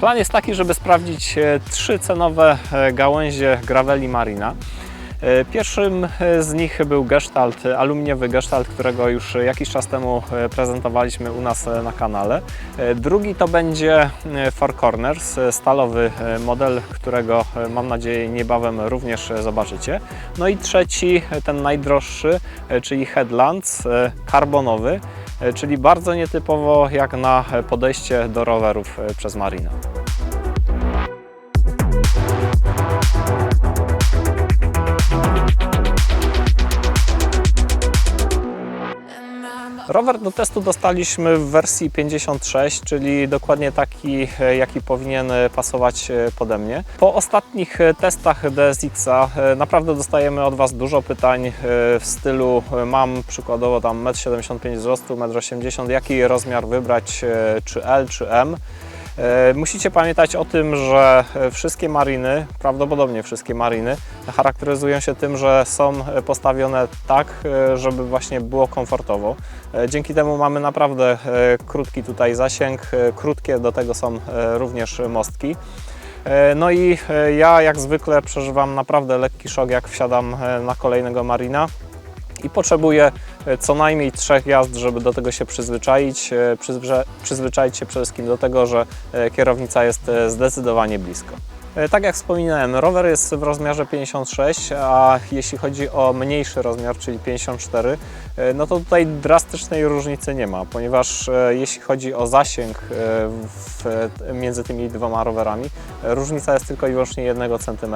Plan jest taki, żeby sprawdzić e, trzy cenowe e, gałęzie graveli Marina. E, Pierwszym e, z nich był gestalt, e, aluminiowy gestalt, którego już jakiś czas temu prezentowaliśmy u nas na kanale. Drugi to będzie Four Corners, stalowy model, którego mam nadzieję niebawem również zobaczycie. No i trzeci, ten najdroższy, czyli Headlands, karbonowy, czyli bardzo nietypowo jak na podejście do rowerów przez Marina. Rower do testu dostaliśmy w wersji 56, czyli dokładnie taki, e, jaki powinien e, pasować e, pode mnie. Po ostatnich testach DSX-a naprawdę dostajemy od Was dużo pytań w stylu mam przykładowo tam 1,75 m wzrostu, 1,80 m, jaki rozmiar wybrać, czy L, czy M. E, Musicie pamiętać o tym, że e, wszystkie mariny, prawdopodobnie wszystkie mariny, charakteryzują się tym, że są e, postawione tak, żeby właśnie było komfortowo. Dzięki temu mamy naprawdę krótki tutaj zasięg, krótkie do tego są również mostki. No i ja jak zwykle przeżywam naprawdę lekki szok, jak wsiadam na kolejnego marina i potrzebuję co najmniej trzech jazd, żeby do tego się przyzwyczaić. E, Przyzwycza- przyzwyczaić się przede wszystkim do tego, że e, kierownica jest e, zdecydowanie blisko. E, Tak jak wspominałem, rower jest w rozmiarze 56, a jeśli chodzi o mniejszy rozmiar, czyli 54, e, no to tutaj drastycznej różnicy nie ma, ponieważ e, jeśli chodzi o zasięg e, w, między tymi dwoma rowerami, e, różnica jest tylko i wyłącznie 1 cm,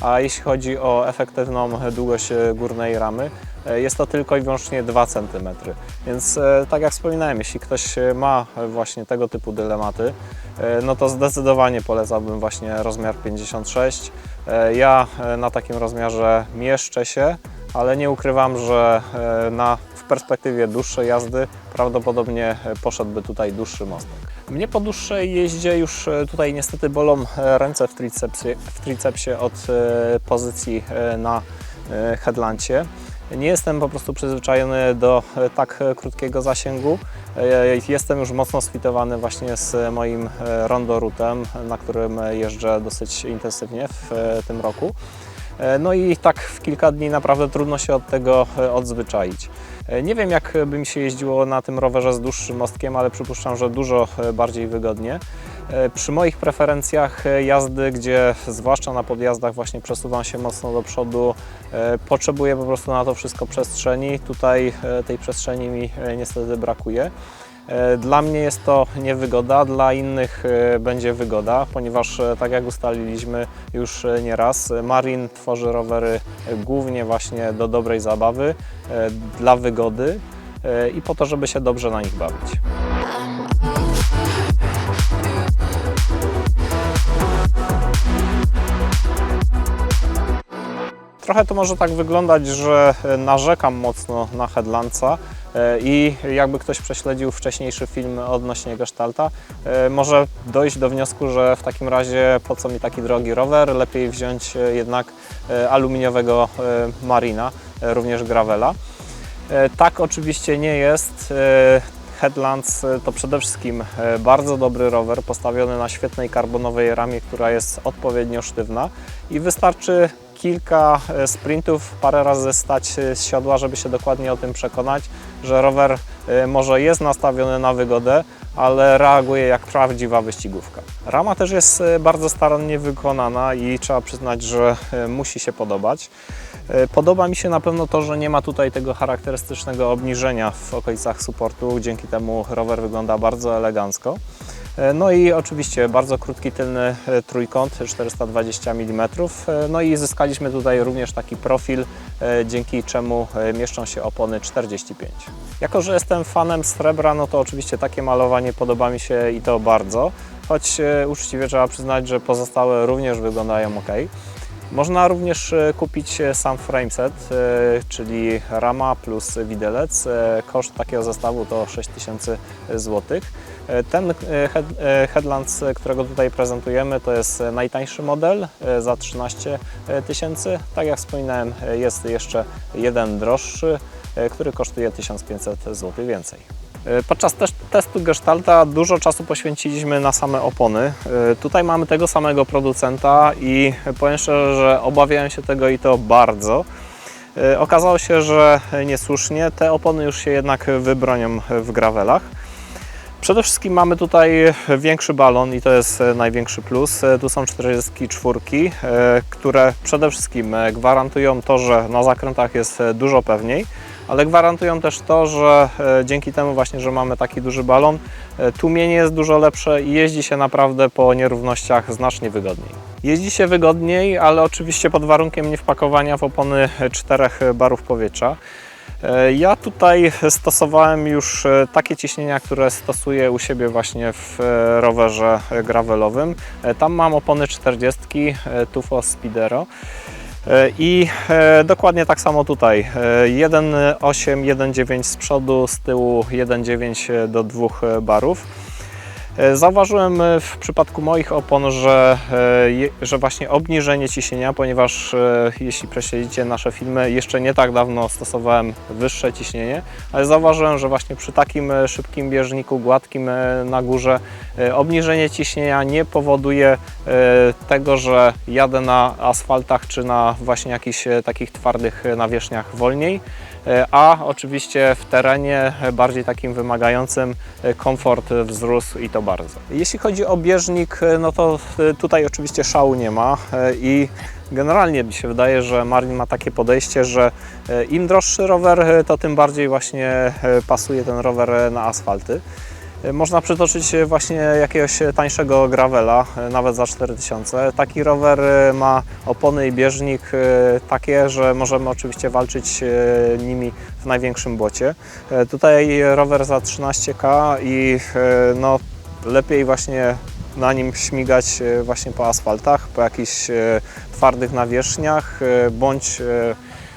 a jeśli chodzi o efektywną długość e, górnej ramy, e, jest to tylko i wyłącznie 2 cm. Więc e, tak jak wspominałem, jeśli ktoś e, ma właśnie tego typu dylematy, e, no to zdecydowanie polecałbym właśnie rozmiar 56. E, Ja e, na takim rozmiarze mieszczę się, ale nie ukrywam, że e, na, w perspektywie dłuższej jazdy prawdopodobnie e, poszedłby tutaj dłuższy mostek. Mnie po dłuższej jeździe już e, tutaj niestety bolą e, ręce w tricepsie, w tricepsie od e, pozycji e, na e, headlancie. Nie jestem po prostu przyzwyczajony do e, tak e, krótkiego zasięgu. E, Jestem już mocno sfitowany właśnie z moim rondo routem, na którym jeżdżę dosyć intensywnie w tym roku. No i tak w kilka dni naprawdę trudno się od tego odzwyczaić. Nie wiem jak by mi się jeździło na tym rowerze z dłuższym mostkiem, ale przypuszczam, że dużo bardziej wygodnie. E, Przy moich preferencjach e, jazdy, gdzie zwłaszcza na podjazdach właśnie przesuwam się mocno do przodu, e, potrzebuję po prostu na to wszystko przestrzeni. Tutaj tej przestrzeni mi niestety brakuje. Dla mnie jest to niewygoda, dla innych będzie wygoda, ponieważ tak jak ustaliliśmy już nieraz, Marin tworzy rowery głównie właśnie do dobrej zabawy, dla wygody i po to, żeby się dobrze na nich bawić. Trochę to może tak wyglądać, że e, narzekam mocno na Headlandsa e, i jakby ktoś prześledził wcześniejszy film odnośnie Gestalta, e, może dojść do wniosku, że w takim razie po co mi taki drogi rower, lepiej wziąć jednak aluminiowego Marina, również Gravela. Tak oczywiście nie jest. Headlands to przede wszystkim bardzo dobry rower postawiony na świetnej karbonowej ramie, która jest odpowiednio sztywna i wystarczy kilka e, sprintów, parę razy stać e, z siodła, żeby się dokładnie o tym przekonać, że rower e, może jest nastawiony na wygodę, ale reaguje jak prawdziwa wyścigówka. Rama też jest bardzo starannie wykonana i trzeba przyznać, że musi się podobać. Podoba mi się na pewno to, że nie ma tutaj tego charakterystycznego obniżenia w okolicach supportu, dzięki temu rower wygląda bardzo elegancko. E, No i oczywiście bardzo krótki tylny e, trójkąt 420 mm. E, No i zyskaliśmy tutaj również taki profil, dzięki czemu mieszczą się opony 45. Jako, że jestem fanem srebra, no to oczywiście takie malowanie podoba mi się i to bardzo, choć uczciwie trzeba przyznać, że pozostałe również wyglądają ok. Można również e, kupić e, sam frameset, e, czyli rama plus widelec. Koszt takiego zestawu to 6000 zł. Ten head, Headlands, którego tutaj prezentujemy, to jest najtańszy model za 13 tysięcy. Tak jak wspominałem, jest jeszcze jeden droższy, który kosztuje 1500 zł więcej. E, Podczas testu Gestalta dużo czasu poświęciliśmy na same opony. E, Tutaj mamy tego samego producenta i powiem szczerze, że obawiałem się tego i to bardzo. E, Okazało się, że niesłusznie. Te opony już się jednak wybronią w gravelach. Przede wszystkim mamy tutaj większy balon i to jest największy plus. Tu są 44, e, które przede wszystkim gwarantują to, że na zakrętach jest dużo pewniej, ale gwarantują też to, że e, dzięki temu właśnie, że mamy taki duży balon, e, tłumienie jest dużo lepsze i jeździ się naprawdę po nierównościach znacznie wygodniej. Jeździ się wygodniej, ale oczywiście pod warunkiem nie wpakowania w opony czterech barów powietrza. E, Ja tutaj stosowałem już e, takie ciśnienia, które stosuję u siebie właśnie w e, rowerze gravelowym. E, Tam mam opony 40 e, Tufo Speedero. E, I e, dokładnie tak samo tutaj. E, 1.8, 1.9 z przodu, z tyłu 1.9 do dwóch e, barów. E, Zauważyłem e, w przypadku moich opon, że, e, że właśnie obniżenie ciśnienia, ponieważ jeśli preśledzicie nasze filmy, jeszcze nie tak dawno stosowałem wyższe ciśnienie, ale zauważyłem, że właśnie przy takim szybkim bieżniku, gładkim na górze, obniżenie ciśnienia nie powoduje tego, że jadę na asfaltach czy na właśnie jakichś takich twardych nawierzchniach wolniej, a oczywiście w terenie e, bardziej takim wymagającym e, komfort wzrósł i to bardzo. Jeśli chodzi o bieżnik, e, no to e, tutaj oczywiście szału nie ma e, i generalnie mi się wydaje, że Marin ma takie podejście, że e, im droższy rower, e, to tym bardziej właśnie e, pasuje ten rower e, na asfalty. E, Można przytoczyć e, właśnie jakiegoś tańszego gravela, e, nawet za 4000. Taki rower ma opony i bieżnik takie, że możemy oczywiście walczyć nimi w największym błocie. Tutaj rower za 13K i no, lepiej właśnie na nim śmigać właśnie po asfaltach, po jakichś twardych nawierzchniach, bądź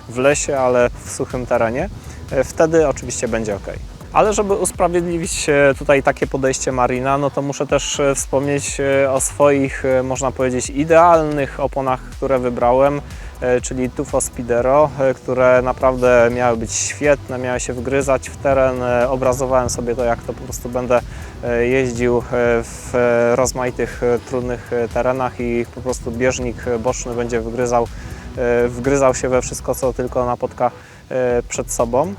w lesie, ale w suchym terenie. Wtedy oczywiście będzie ok. Ale żeby usprawiedliwić e, tutaj takie podejście Marina, no to muszę też e, wspomnieć e, o swoich, można powiedzieć, idealnych oponach, które wybrałem, czyli Tufo Speedero, e, które naprawdę miały być świetne, miały się wgryzać w teren. Obrazowałem sobie to, jak to po prostu będę jeździł w rozmaitych trudnych terenach i po prostu bieżnik boczny będzie wgryzał, wgryzał się we wszystko, co tylko napotka przed sobą.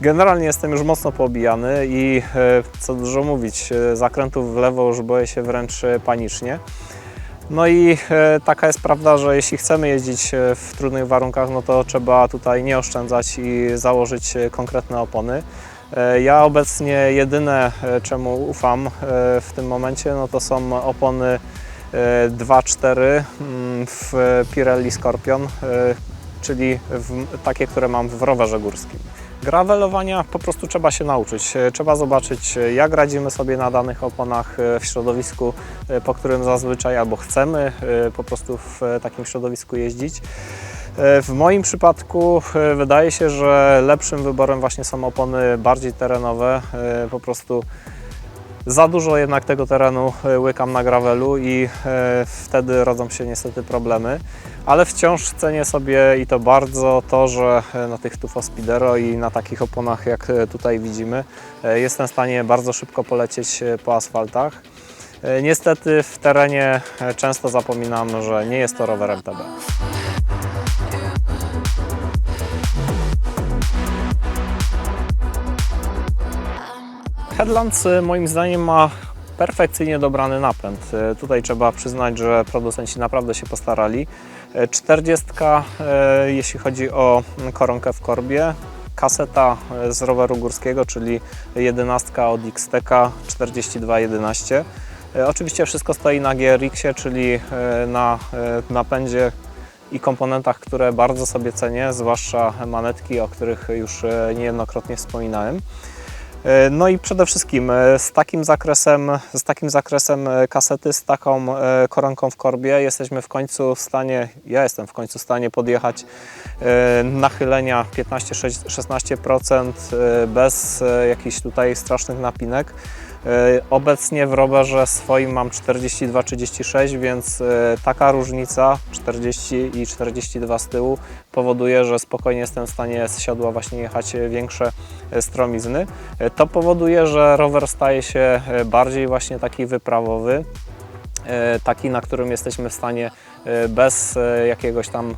Generalnie jestem już mocno poobijany i e, co dużo mówić, e, zakrętów w lewo już boję się wręcz e, panicznie. No i taka jest prawda, że jeśli chcemy jeździć w trudnych warunkach, no to trzeba tutaj nie oszczędzać i założyć konkretne opony. Ja obecnie jedyne, czemu ufam w tym momencie, no to są opony e, 2.4 mm, w Pirelli Scorpion, czyli takie, które mam w rowerze górskim. Gravelowania po prostu trzeba się nauczyć. E, Trzeba zobaczyć, e, jak radzimy sobie na danych oponach e, w środowisku, po którym zazwyczaj albo chcemy po prostu w takim środowisku jeździć. W moim przypadku wydaje się, że lepszym wyborem właśnie są opony bardziej terenowe. Po prostu za dużo jednak tego terenu e, łykam na gravelu i e, wtedy rodzą się niestety problemy, ale wciąż cenię sobie i to bardzo to, że e, na tych Tufo Speedero i na takich oponach jak tutaj widzimy jestem w stanie bardzo szybko polecieć po asfaltach. Niestety w terenie często zapominam, że nie jest to rower MTB. Headlands y, moim zdaniem ma perfekcyjnie dobrany napęd. Y, Tutaj trzeba przyznać, że producenci naprawdę się postarali. Y, 40 y, jeśli chodzi o koronkę w korbie, kaseta z roweru górskiego, czyli 11 od XTK 4211. Y, Oczywiście wszystko stoi na GRX-ie, czyli na napędzie i komponentach, które bardzo sobie cenię, zwłaszcza manetki, o których już niejednokrotnie wspominałem. E, No i przede wszystkim e, z takim zakresem, z takim zakresem e, kasety, z taką koronką w korbie jesteśmy w końcu w stanie, ja jestem w końcu w stanie podjechać nachylenia 15-16% e, bez jakichś tutaj strasznych napinek. E, Obecnie w rowerze swoim mam 42-36, więc e, taka różnica 40 i 42 z tyłu powoduje, że spokojnie jestem w stanie z siodła właśnie jechać e, większe stromizny. To powoduje, że rower staje się bardziej właśnie taki wyprawowy, taki, na którym jesteśmy w stanie bez jakiegoś tam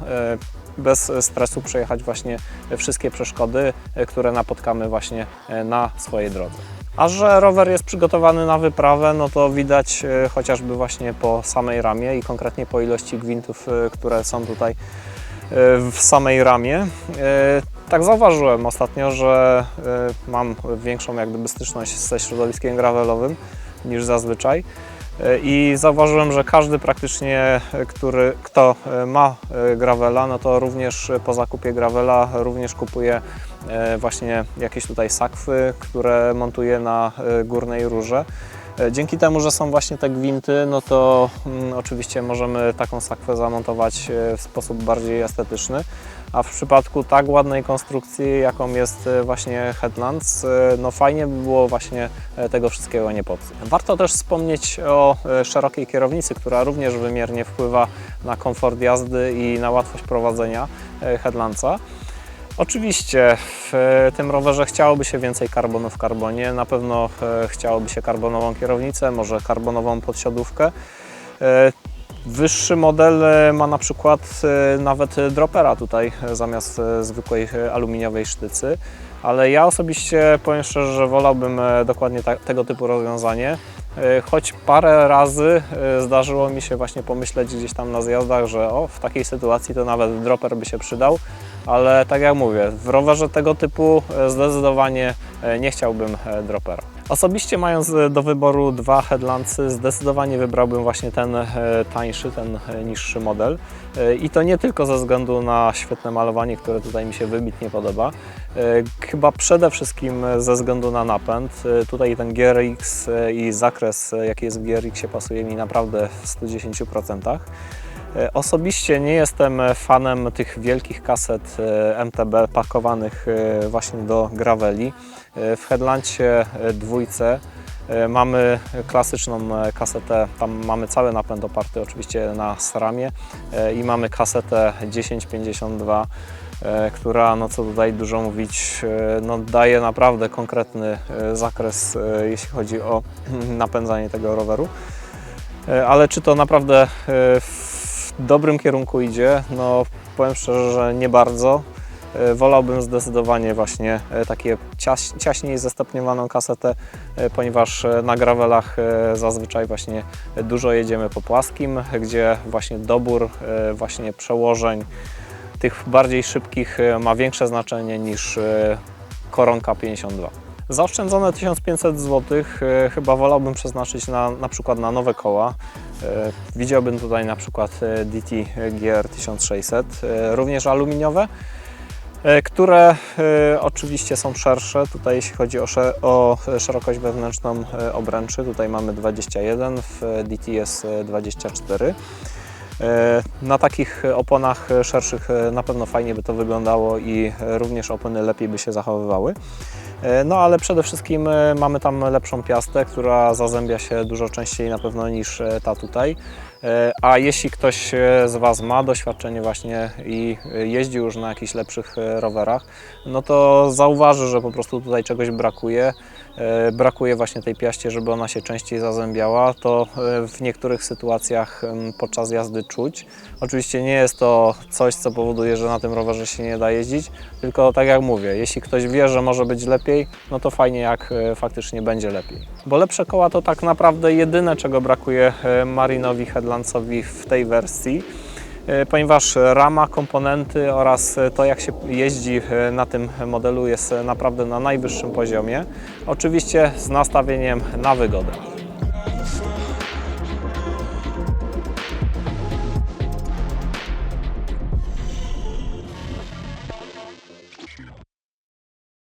bez stresu przejechać właśnie wszystkie przeszkody, które napotkamy właśnie na swojej drodze. A że rower jest przygotowany na wyprawę, no to widać e, chociażby właśnie po samej ramie i konkretnie po ilości gwintów, e, które są tutaj e, w samej ramie. Tak zauważyłem ostatnio, że mam większą jak gdyby styczność ze środowiskiem gravelowym niż zazwyczaj. I zauważyłem, że każdy praktycznie, który, kto ma gravela, no to również po zakupie gravela również kupuje właśnie jakieś tutaj sakwy, które montuje na e, górnej rurze. E, Dzięki temu, że są właśnie te gwinty, no to mm, oczywiście możemy taką sakwę zamontować e, w sposób bardziej estetyczny. A w przypadku tak ładnej konstrukcji, jaką jest e, właśnie Headlands, e, no fajnie by było właśnie e, tego wszystkiego nie popsuć. Warto też wspomnieć o e, szerokiej kierownicy, która również wymiernie wpływa na komfort jazdy i na łatwość prowadzenia e, Headlandsa. Oczywiście w tym rowerze chciałoby się więcej karbonu w karbonie. Na pewno e, chciałoby się karbonową kierownicę, może karbonową podsiadówkę. E, Wyższy model e, ma na przykład nawet dropera tutaj zamiast zwykłej aluminiowej sztycy, ale ja osobiście powiem szczerze, że wolałbym dokładnie tego typu rozwiązanie. Choć parę razy zdarzyło mi się właśnie pomyśleć gdzieś tam na zjazdach, że o, w takiej sytuacji to nawet dropper by się przydał, ale tak jak mówię, w rowerze tego typu e, zdecydowanie e, nie chciałbym e, dropera. Osobiście mając do wyboru dwa headlandsy, zdecydowanie wybrałbym właśnie ten tańszy, ten niższy model. I to nie tylko ze względu na świetne malowanie, które tutaj mi się wybitnie podoba, chyba przede wszystkim ze względu na napęd. Tutaj ten GRX i zakres, jaki jest w GRX-ie, pasuje mi naprawdę w 110%. E, Osobiście nie jestem fanem tych wielkich kaset e, MTB pakowanych e, właśnie do graveli. E, W Headlandsie e, dwójce e, mamy klasyczną e, kasetę, tam mamy cały napęd oparty oczywiście na SRAMie e, i mamy kasetę 1052 e, która, no co tutaj dużo mówić, e, no daje naprawdę konkretny e, zakres, e, jeśli chodzi o napędzanie tego roweru. E, Ale czy to naprawdę e, w dobrym kierunku idzie? No powiem szczerze, że nie bardzo. E, Wolałbym zdecydowanie właśnie e, takie ciaś, ciaśniej zestopniowaną kasetę, e, ponieważ na gravelach zazwyczaj właśnie dużo jedziemy po płaskim, gdzie właśnie dobór właśnie przełożeń tych bardziej szybkich ma większe znaczenie niż koronka 52. Zaoszczędzone 1500 zł chyba wolałbym przeznaczyć na, na przykład na nowe koła. E, Widziałbym tutaj na przykład e, DT GR 1600, e, również aluminiowe, które oczywiście są szersze. Tutaj jeśli chodzi o, sze- o szerokość wewnętrzną obręczy, tutaj mamy 21, w DT jest e, 24. E, Na takich oponach szerszych e, na pewno fajnie by to wyglądało i również opony lepiej by się zachowywały. E, No ale przede wszystkim mamy tam lepszą piastę, która zazębia się dużo częściej na pewno niż ta tutaj. A jeśli ktoś z Was ma doświadczenie właśnie i jeździ już na jakichś lepszych rowerach, no to zauważy, że po prostu tutaj czegoś brakuje. E, Brakuje właśnie tej piaście, żeby ona się częściej zazębiała. To e, w niektórych sytuacjach podczas jazdy czuć. Oczywiście nie jest to coś, co powoduje, że na tym rowerze się nie da jeździć, tylko tak jak mówię, jeśli ktoś wie, że może być lepiej, no to fajnie jak e, faktycznie będzie lepiej. Bo lepsze koła to tak naprawdę jedyne, czego brakuje Marinowi Headlandsowi w tej wersji ponieważ rama, komponenty oraz to jak się jeździ e, na tym modelu jest e, naprawdę na najwyższym poziomie. Oczywiście z nastawieniem na wygodę.